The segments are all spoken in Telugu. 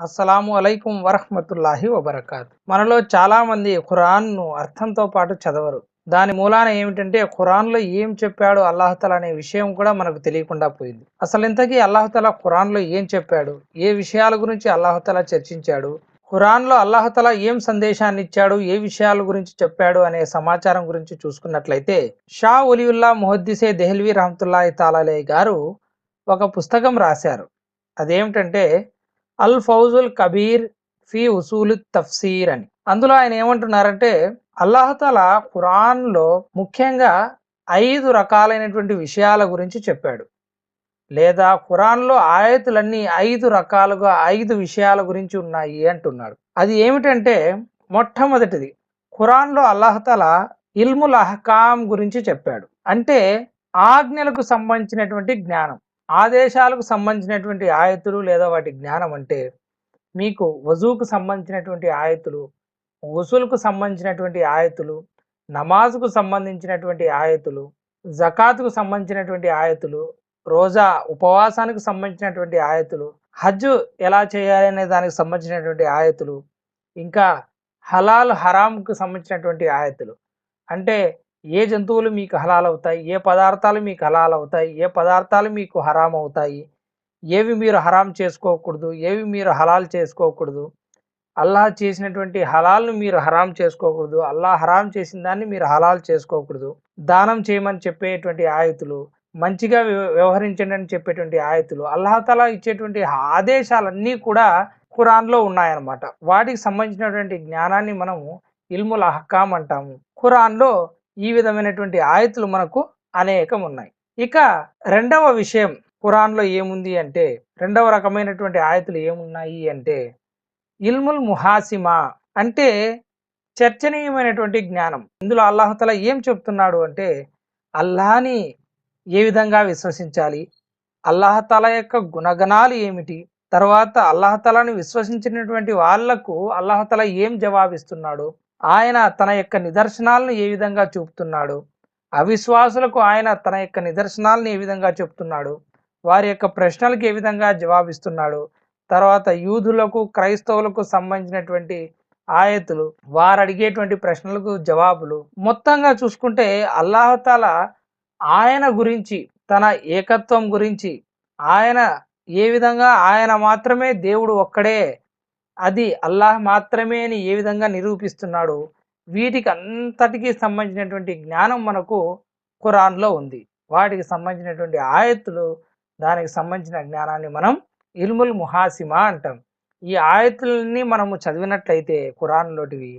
అస్సలాము అలైకుం వరహమతుల్లాహి వబర్కాత్. మనలో చాలామంది ఖురాన్ను అర్థంతో పాటు చదవరు. దాని మూలాన ఏమిటంటే ఖురాన్లో ఏం చెప్పాడు అల్లాహతల అనే విషయం కూడా మనకు తెలియకుండా పోయింది. అసలు ఇంతకీ అల్లాహతల ఖురాన్లో ఏం చెప్పాడు? ఏ విషయాల గురించి అల్లాహతల చర్చించాడు? ఖురాన్లో అల్లాహతల ఏం సందేశాన్ని ఇచ్చాడు? ఏ విషయాల గురించి చెప్పాడు అనే సమాచారం గురించి చూసుకున్నట్లయితే షా ఒలియుల్లా ముహద్దిసే దెహల్వీ రహమతుల్లాహి తాలాలే గారు ఒక పుస్తకం రాశారు. అదేమిటంటే అల్ ఫౌజుల్ కబీర్ ఫీ ఉసూలు తఫ్సీర్ అని. అందులో ఆయన ఏమంటున్నారంటే అల్లాహతాల ఖురాన్లో ముఖ్యంగా ఐదు రకాలైనటువంటి విషయాల గురించి చెప్పాడు. లేదా ఖురాన్లో ఆయతులన్నీ ఐదు రకాలుగా ఐదు విషయాల గురించి ఉన్నాయి అంటున్నాడు. అది ఏమిటంటే మొట్టమొదటిది ఖురాన్లో అల్లాహతాల ఇల్ముల్ అహకాం గురించి చెప్పాడు. అంటే ఆజ్ఞలకు సంబంధించినటువంటి జ్ఞానం. ఆదేశాలకు సంబంధించినటువంటి ఆయతులు లేదా వాటి జ్ఞానం అంటే మీకు వజూకు సంబంధించినటువంటి ఆయతులు ఉసులుకు సంబంధించినటువంటి ఆయతులు నమాజ్కు సంబంధించినటువంటి ఆయతులు జకాతుకు సంబంధించినటువంటి ఆయతులు రోజా ఉపవాసానికి సంబంధించినటువంటి ఆయతులు హజ్ ఎలా చేయాలి అనే దానికి సంబంధించినటువంటి ఆయతులు ఇంకా హలాల్ హరాంకు సంబంధించినటువంటి ఆయతులు. అంటే ఏ జంతువులు మీకు హలాలవుతాయి? ఏ పదార్థాలు మీకు హలాలవుతాయి? ఏ పదార్థాలు మీకు హరాం అవుతాయి ఏవి మీరు హరాం చేసుకోకూడదు? ఏవి మీరు హలాల్ చేసుకోకూడదు? అల్లాహ్ చేసినటువంటి హలాల్ను మీరు హరాం చేసుకోకూడదు. అల్లాహ్ హరాం చేసిన దాన్ని మీరు హలాల్ చేసుకోకూడదు. దానం చేయమని చెప్పేటువంటి ఆయతులు మంచిగా వ్యవహరించండి అని చెప్పేటువంటి ఆయతులు అల్లాహతలా ఇచ్చేటువంటి ఆదేశాలన్నీ కూడా ఖురాన్లో ఉన్నాయన్నమాట. వాటికి సంబంధించినటువంటి జ్ఞానాన్ని మనము ఇల్ముల్ అహకాం అంటాము. ఖురాన్లో ఈ విధమైనటువంటి ఆయతులు మనకు అనేకం ఉన్నాయి ఇక రెండవ విషయం ఖురాన్లో ఏముంది అంటే రెండవ రకమైనటువంటి ఆయతులు ఏమున్నాయి అంటే ఇల్ముల్ ముహాసిమా అంటే చర్చనీయమైనటువంటి జ్ఞానం. ఇందులో అల్లాహతల ఏం చెప్తున్నాడు అంటే అల్లాహని ఏ విధంగా విశ్వసించాలి? అల్లాహతల యొక్క గుణగణాలు ఏమిటి? తర్వాత అల్లాహతలని విశ్వసించినటువంటి వాళ్ళకు అల్లాహతల ఏం జవాబిస్తున్నాడు? ఆయన తన యొక్క నిదర్శనాలను ఏ విధంగా చూపుతున్నాడు? అవిశ్వాసులకు ఆయన తన యొక్క నిదర్శనాలను ఏ విధంగా చెప్తున్నాడు? వారి యొక్క ప్రశ్నలకు ఏ విధంగా జవాబిస్తున్నాడు? తర్వాత యూదులకు క్రైస్తవులకు సంబంధించినటువంటి ఆయతులు వారు అడిగేటువంటి ప్రశ్నలకు జవాబులు. మొత్తంగా చూసుకుంటే అల్లాహతాల ఆయన గురించి తన ఏకత్వం గురించి ఆయన ఏ విధంగా ఆయన మాత్రమే దేవుడు ఒక్కడే అది అల్లాహ్ మాత్రమే అని ఏ విధంగా నిరూపిస్తున్నాడు వీటికి అంతటికి సంబంధించినటువంటి జ్ఞానం మనకు ఖురాన్లో ఉంది. వాటికి సంబంధించినటువంటి ఆయత్తులు దానికి సంబంధించిన జ్ఞానాన్ని మనం ఇల్ముల్ ముహాసిమా అంటాం. ఈ ఆయతుల్ని మనము చదివినట్లయితే ఖురాన్లోటివి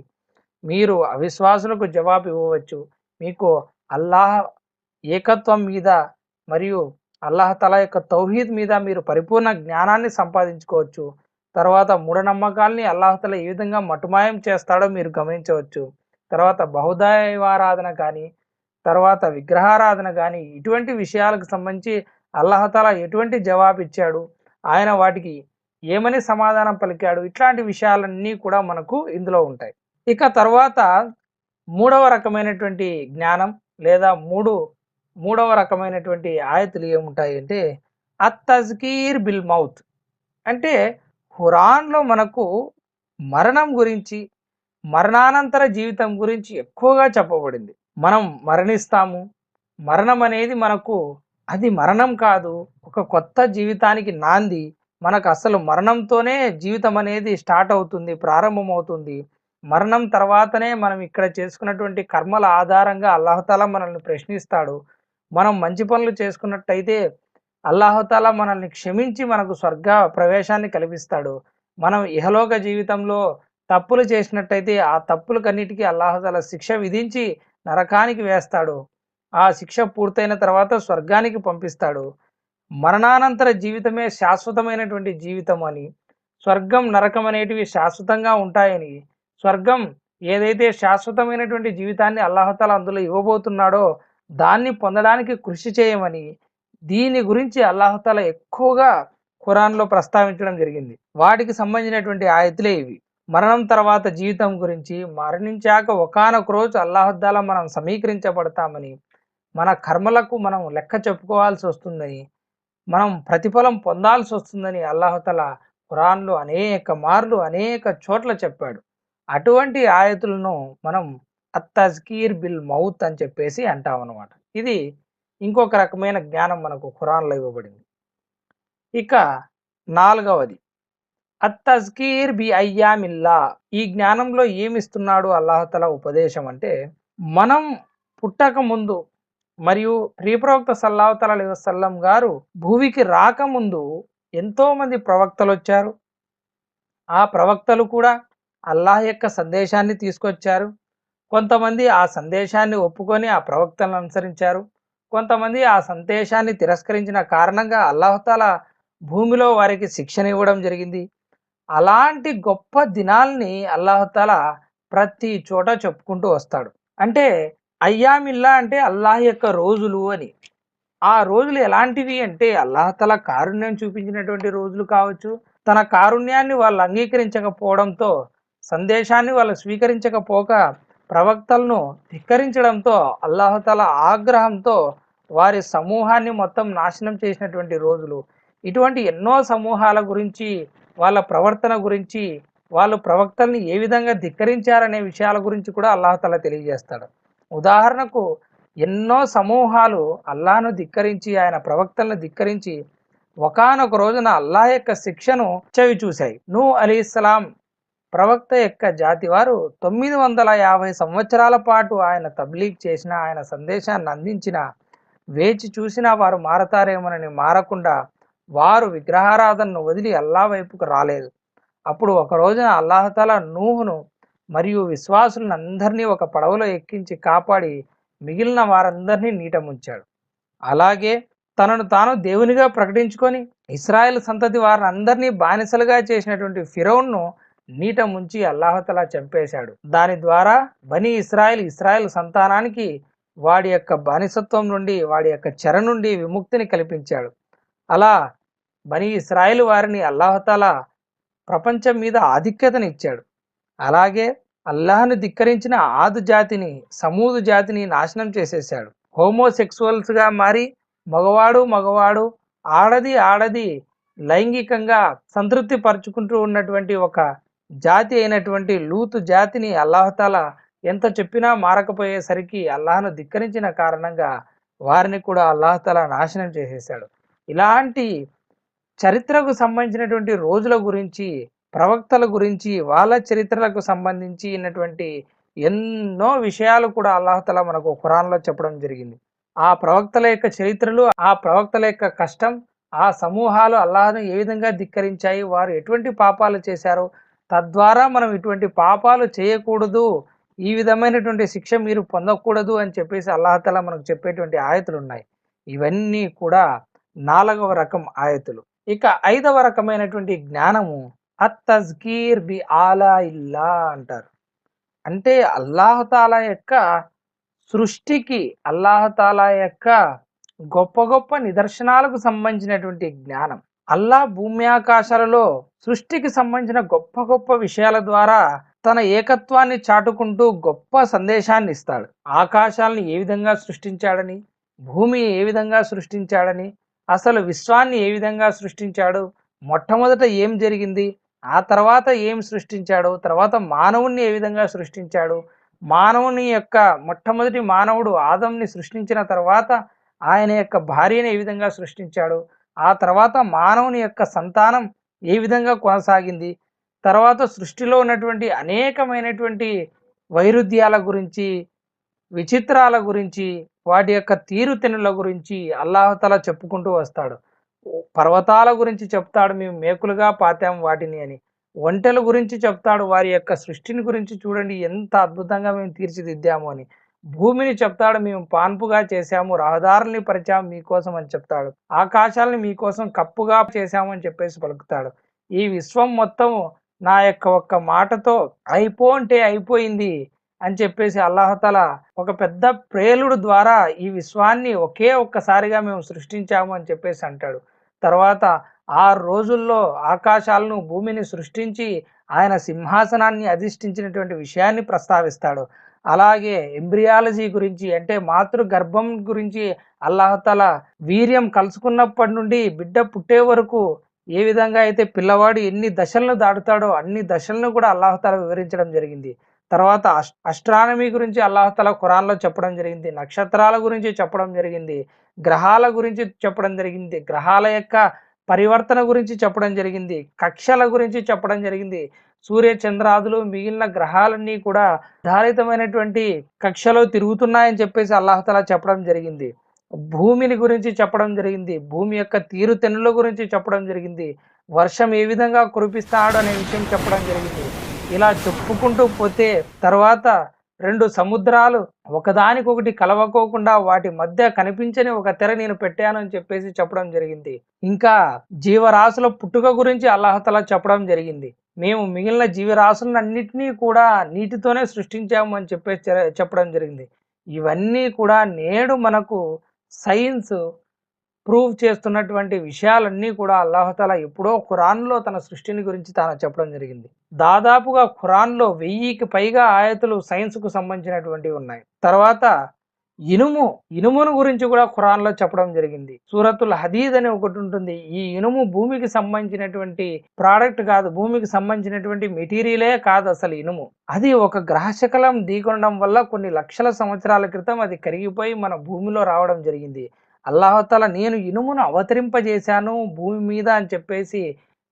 మీరు అవిశ్వాసులకు జవాబు ఇవ్వవచ్చు. మీకు అల్లాహ్ ఏకత్వం మీద మరియు అల్లాహ్ తల యొక్క తౌహీద్ మీద మీరు పరిపూర్ణ జ్ఞానాన్ని సంపాదించుకోవచ్చు. తర్వాత మూఢనమ్మకాల్ని అల్లాహతల ఏ విధంగా మటుమాయం చేస్తాడో మీరు గమనించవచ్చు. తర్వాత బహుదైవారాధన కానీ తర్వాత విగ్రహారాధన కానీ ఇటువంటి విషయాలకు సంబంధించి అల్లాహతల ఎటువంటి జవాబు ఇచ్చాడు? ఆయన వాటికి ఏమని సమాధానం పలికాడు? ఇట్లాంటి విషయాలన్నీ కూడా మనకు ఇందులో ఉంటాయి. ఇక తర్వాత మూడవ రకమైనటువంటి జ్ఞానం లేదా మూడు మూడవ రకమైనటువంటి ఆయతులు ఏముంటాయి అంటే అత్ తజ్కీర్ బిల్ మౌత్. అంటే ఖురాన్లో మనకు మరణం గురించి మరణానంతర జీవితం గురించి ఎక్కువగా చెప్పబడింది. మనం మరణిస్తాము. మరణం అనేది మనకు అది మరణం కాదు. ఒక కొత్త జీవితానికి నాంది. మనకు అసలు మరణంతోనే జీవితం అనేది స్టార్ట్ అవుతుంది ప్రారంభమవుతుంది. మరణం తర్వాతనే మనం ఇక్కడ చేసుకున్నటువంటి కర్మల ఆధారంగా అల్లాహతల మనల్ని ప్రశ్నిస్తాడు. మనం మంచి పనులు చేసుకున్నట్టయితే అల్లాహతాల మనల్ని క్షమించి మనకు స్వర్గ ప్రవేశాన్ని కల్పిస్తాడు మనం ఇహలోక జీవితంలో తప్పులు చేసినట్టయితే ఆ తప్పులకన్నిటికీ అల్లాహతాల శిక్ష విధించి నరకానికి వేస్తాడు. ఆ శిక్ష పూర్తయిన తర్వాత స్వర్గానికి పంపిస్తాడు. మరణానంతర జీవితమే శాశ్వతమైనటువంటి జీవితం అని. స్వర్గం నరకం అనేటివి శాశ్వతంగా ఉంటాయని. స్వర్గం ఏదైతే శాశ్వతమైనటువంటి జీవితాన్ని అల్లాహతాల అందులో ఇవ్వబోతున్నాడో దాన్ని పొందడానికి కృషి చేయమని. దీని గురించి అల్లాహతల ఎక్కువగా ఖురాన్లో ప్రస్తావించడం జరిగింది. వాటికి సంబంధించినటువంటి ఆయతులే ఇవి. మరణం తర్వాత జీవితం గురించి మరణించాక ఒకానొక రోజు అల్లాహద్దాల మనం సమీకరించబడతామని మన కర్మలకు మనం లెక్క చెప్పుకోవాల్సి వస్తుందని మనం ప్రతిఫలం పొందాల్సి వస్తుందని అల్లాహతల ఖురాన్లో అనేక మార్లు అనేక చోట్ల చెప్పాడు. అటువంటి ఆయతులను మనం అత్తజ్కీర్ బిల్ మౌత్ అని చెప్పేసి అంటామన్నమాట. ఇది ఇంకొక రకమైన జ్ఞానం మనకు ఖురాన్లో ఇవ్వబడింది. ఇక నాలుగవది. అత్తజ్కీర్ బి అయ్యామిల్లా. ఈ జ్ఞానంలో ఏమిస్తున్నాడు అల్లాహతల ఉపదేశం అంటే మనం పుట్టక ముందు మరియు ప్రియప్రవక్త సల్లాహతల వసల్లం గారు భూమికి రాకముందు ఎంతోమంది ప్రవక్తలు వచ్చారు ఆ ప్రవక్తలు కూడా అల్లాహ్ యొక్క సందేశాన్ని తీసుకొచ్చారు. కొంతమంది ఆ సందేశాన్ని ఒప్పుకొని ఆ ప్రవక్తలను అనుసరించారు. కొంతమంది ఆ సందేశాన్ని తిరస్కరించిన కారణంగా అల్లాహతాల భూమిలో వారికి శిక్షణ ఇవ్వడం జరిగింది. అలాంటి గొప్ప దినాల్ని అల్లాహతాల ప్రతి చోట చెప్పుకుంటూ వస్తాడు. అంటే అయ్యామిల్లా అంటే అల్లాహ్ యొక్క రోజులు అని. ఆ రోజులు ఎలాంటివి అంటే అల్లాహతల కారుణ్యం చూపించినటువంటి రోజులు కావచ్చు. తన కారుణ్యాన్ని వాళ్ళు అంగీకరించకపోవడంతో సందేశాన్ని వాళ్ళు స్వీకరించకపోక ప్రవక్తలను ధిక్కరించడంతో అల్లాహతల ఆగ్రహంతో వారి సమూహాన్ని మొత్తం నాశనం చేసినటువంటి రోజులు. ఇటువంటి ఎన్నో సమూహాల గురించి వాళ్ళ ప్రవర్తన గురించి వాళ్ళు ప్రవక్తల్ని ఏ విధంగా ధిక్కరించారనే విషయాల గురించి కూడా అల్లాహతల తెలియజేస్తాడు. ఉదాహరణకు ఎన్నో సమూహాలు అల్లాను ధిక్కరించి ఆయన ప్రవక్తలను ధిక్కరించి ఒకనొక రోజున అల్లాహ్ యొక్క శిక్షను చవి చూశాయి నూ అలీ ఇస్లాం ప్రవక్త యొక్క జాతి వారు తొమ్మిది వందల యాభై సంవత్సరాల పాటు ఆయన తబ్లీగ్ చేసిన ఆయన సందేశాన్ని అందించిన వేచి చూసినా వారు మారతారేమోనని మారకుండా వారు విగ్రహారాధనను వదిలి అల్లా వైపుకు రాలేదు. అప్పుడు ఒక రోజున అల్లాహతాల నూహును మరియు విశ్వాసులను అందరినీ ఒక పడవలో ఎక్కించి కాపాడి మిగిలిన వారందరినీ నీట ముంచాడు. అలాగే తనను తాను దేవునిగా ప్రకటించుకొని ఇస్రాయెల్ సంతతి వారిని అందరినీ బానిసలుగా చేసినటువంటి ఫిరౌన్ను నీట ముంచి అల్లాహతలా చంపేశాడు. దాని ద్వారా బనీ ఇస్రాయల్ ఇస్రాయల్ సంతానానికి వాడి యొక్క బానిసత్వం నుండి వాడి యొక్క చెర నుండి విముక్తిని కల్పించాడు. అలా బనీ ఇస్రాయేల్ వారిని అల్లాహతల ప్రపంచం మీద ఆధిక్యతనిచ్చాడు. అలాగే అల్లాహను ధిక్కరించిన ఆదు జాతిని సమూదు జాతిని నాశనం చేసేసాడు హోమోసెక్సువల్స్గా మారి మగవాడు మగవాడు ఆడది ఆడది లైంగికంగా సంతృప్తి పరుచుకుంటూ ఉన్నటువంటి ఒక జాతి అయినటువంటి లూతు జాతిని అల్లాహతాల ఎంత చెప్పినా మారకపోయేసరికి అల్లాహను ధిక్కరించిన కారణంగా వారిని కూడా అల్లాహతాల నాశనం చేసేసాడు ఇలాంటి చరిత్రకు సంబంధించినటువంటి రోజుల గురించి ప్రవక్తల గురించి వాళ్ళ చరిత్రలకు సంబంధించినటువంటి ఎన్నో విషయాలు కూడా అల్లాహతల మనకు ఖురాన్లో చెప్పడం జరిగింది. ఆ ప్రవక్తల యొక్క చరిత్రలు ఆ ప్రవక్తల యొక్క కష్టం ఆ సమూహాలు అల్లాహను ఏ విధంగా ధిక్కరించాయి వారు ఎటువంటి పాపాలు చేశారు తద్వారా మనం ఇటువంటి పాపాలు చేయకూడదు. ఈ విధమైనటువంటి శిక్ష మీరు పొందకూడదు అని చెప్పేసి అల్లాహతల మనకు చెప్పేటువంటి ఆయతులు ఉన్నాయి ఇవన్నీ కూడా నాలుగవ రకం ఆయతులు. ఇక ఐదవ రకమైనటువంటి జ్ఞానము అత్తజ్కీర్ బి ఆలా ఇల్లా అంటారు. అంటే అల్లాహతాల యొక్క సృష్టికి అల్లాహతాలా యొక్క గొప్ప గొప్ప నిదర్శనాలకు సంబంధించినటువంటి జ్ఞానం. అల్లా భూమి ఆకాశాలలో సృష్టికి సంబంధించిన గొప్ప గొప్ప విషయాల ద్వారా తన ఏకత్వాన్ని చాటుకుంటూ గొప్ప సందేశాన్ని ఇస్తాడు. ఆకాశాలను ఏ విధంగా సృష్టించాడని భూమి ఏ విధంగా సృష్టించాడని అసలు విశ్వాన్ని ఏ విధంగా సృష్టించాడు మొట్టమొదట ఏం జరిగింది ఆ తర్వాత ఏం సృష్టించాడు తర్వాత మానవుణ్ణి ఏ విధంగా సృష్టించాడు మానవుని యొక్క మొట్టమొదటి మానవుడు ఆదంని సృష్టించిన తర్వాత ఆయన యొక్క భార్యని ఏ విధంగా సృష్టించాడు ఆ తర్వాత మానవుని యొక్క సంతానం ఏ విధంగా కొనసాగింది? తర్వాత సృష్టిలో ఉన్నటువంటి అనేకమైనటువంటి వైరుధ్యాల గురించి విచిత్రాల గురించి వాటి యొక్క తీరుతెనుల గురించి అల్లాహతల చెప్పుకుంటూ వస్తాడు. పర్వతాల గురించి చెప్తాడు మేము మేకులుగా పాతాం వాటిని అని. ఒంటెల గురించి చెప్తాడు వారి యొక్క సృష్టిని గురించి చూడండి ఎంత అద్భుతంగా మేము తీర్చిదిద్దాము అని. భూమిని చెప్తాడు మేము పాన్పుగా చేశాము రహదారుల్ని పరిచాము మీకోసం అని చెప్తాడు. ఆకాశాలని మీకోసం కప్పుగా చేశాము అని చెప్పేసి పలుకుతాడు. ఈ విశ్వం మొత్తం నా యొక్క ఒక్క మాటతో అయిపో అంటే అయిపోయింది అని చెప్పేసి అల్లాహతల ఒక పెద్ద ప్రేలుడు ద్వారా ఈ విశ్వాన్ని ఒకే ఒక్కసారిగా మేము సృష్టించాము అని చెప్పేసి అంటాడు. తర్వాత ఆరు రోజుల్లో ఆకాశాలను భూమిని సృష్టించి ఆయన సింహాసనాన్ని అధిష్ఠించినటువంటి విషయాన్ని ప్రస్తావిస్తాడు. అలాగే ఎంబ్రియాలజీ గురించి అంటే మాతృ గర్భం గురించి అల్లాహతల వీర్యం కలుసుకున్నప్పటి నుండి బిడ్డ పుట్టే వరకు ఏ విధంగా అయితే పిల్లవాడు ఎన్ని దశలను దాటుతాడో అన్ని దశలను కూడా అల్లాహతాల వివరించడం జరిగింది. తర్వాత అస్ట్రానమీ గురించి అల్లాహతల ఖురాన్లో చెప్పడం జరిగింది. నక్షత్రాల గురించి చెప్పడం జరిగింది. గ్రహాల గురించి చెప్పడం జరిగింది. గ్రహాల యొక్క పరివర్తన గురించి చెప్పడం జరిగింది కక్షల గురించి చెప్పడం జరిగింది. సూర్య చంద్రాదులు మిగిలిన గ్రహాలన్నీ కూడా ధారితమైనటువంటి కక్షలో తిరుగుతున్నాయని చెప్పేసి అల్లాహతలా చెప్పడం జరిగింది. భూమిని గురించి చెప్పడం జరిగింది భూమి యొక్క తీరుతెన్నుల గురించి చెప్పడం జరిగింది వర్షం ఏ విధంగా కురిపిస్తాడు అనే విషయం చెప్పడం జరిగింది. ఇలా చెప్పుకుంటూ పోతే తర్వాత రెండు సముద్రాలు ఒకదానికొకటి కలవకోకుండా వాటి మధ్య కనిపించని ఒక తెర నేను పెట్టాను అని చెప్పేసి చెప్పడం జరిగింది. ఇంకా జీవరాశుల పుట్టుక గురించి అల్లాహతలా చెప్పడం జరిగింది. మేము మిగిలిన జీవరాశులన్నింటినీ కూడా నీటితోనే సృష్టించాము అని చెప్పేసి చెప్పడం జరిగింది. ఇవన్నీ కూడా నేడు మనకు సైన్స్ ప్రూవ్ చేస్తున్నటువంటి విషయాలన్నీ కూడా అల్లాహతాల ఎప్పుడో ఖురాన్లో తన సృష్టిని గురించి తాను చెప్పడం జరిగింది. దాదాపుగా ఖురాన్లో వెయ్యికి పైగా ఆయతులు సైన్స్కు సంబంధించినటువంటివి ఉన్నాయి. తర్వాత ఇనుము ఇనుమును గురించి కూడా ఖురాన్లో చెప్పడం జరిగింది. సూరతుల్ హదీద్ అని ఒకటి ఉంటుంది. ఈ ఇనుము భూమికి సంబంధించినటువంటి ప్రోడక్ట్ కాదు భూమికి సంబంధించినటువంటి మెటీరియలే కాదు అసలు ఇనుము. అది ఒక గ్రహశకలం ఢీకొనడం వల్ల కొన్ని లక్షల సంవత్సరాల క్రితం అది కరిగిపోయి మన భూమిలో రావడం జరిగింది. అల్లాహతల నేను ఇనుమును అవతరింపజేశాను భూమి మీద అని చెప్పేసి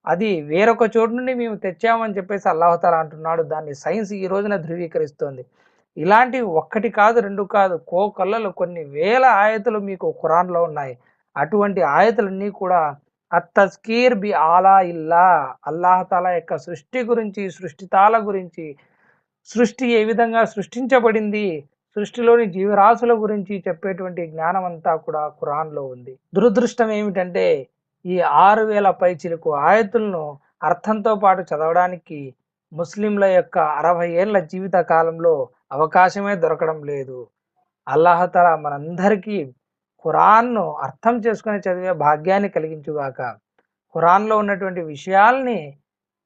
అది వేరొక చోటు నుండి మేము తెచ్చామని చెప్పేసి అల్లాహతల అంటున్నాడు. దాన్ని సైన్స్ ఈ రోజున ధృవీకరిస్తోంది. ఇలాంటివి ఒక్కటి కాదు రెండు కాదు కో కళ్ళలు కొన్ని వేల ఆయతులు మీకు ఖురాన్లో ఉన్నాయి. అటువంటి ఆయతులన్నీ కూడా అత్తస్కీర్ బి ఆలా ఇల్లా. అల్లాహతాల యొక్క సృష్టి గురించి సృష్టితాల గురించి సృష్టి ఏ విధంగా సృష్టించబడింది సృష్టిలోని జీవరాశుల గురించి చెప్పేటువంటి జ్ఞానం అంతా కూడా ఖురాన్లో ఉంది. దురదృష్టం ఏమిటంటే ఈ ఆరు వేల పైచిలకు ఆయతులను అర్థంతో పాటు చదవడానికి ముస్లింల యొక్క అరవై ఏళ్ళ జీవిత కాలంలో అవకాశమే దొరకడం లేదు. అల్లాహతల మనందరికీ ఖురాన్ను అర్థం చేసుకుని చదివే భాగ్యాన్ని కలిగించుగాక ఖురాన్లో ఉన్నటువంటి విషయాల్ని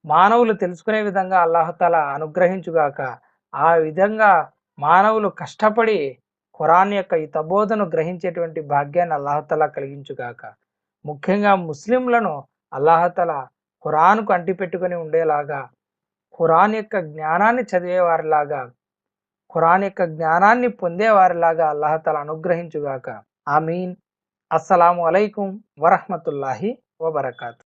మానవులు తెలుసుకునే విధంగా అల్లాహతల అనుగ్రహించుగాక ఆ విధంగా మానవులు కష్టపడి ఖురాన్ యొక్క ఈ తబోధను గ్రహించేటువంటి భాగ్యాన్ని అల్లాహతల కలిగించుగాక. ముఖ్యంగా ముస్లింలను అల్లాహతల ఖురాన్కు అంటిపెట్టుకుని ఉండేలాగా ఖురాన్ యొక్క జ్ఞానాన్ని చదివేవారిలాగా ఖురాన్ యొక్క జ్ఞానాన్ని పొందేవారిలాగా అల్లాహతల అనుగ్రహించుగాక. ఆమీన్. అస్సలాము అలైకుం వరహమతుల్లాహి వబర్కాతు.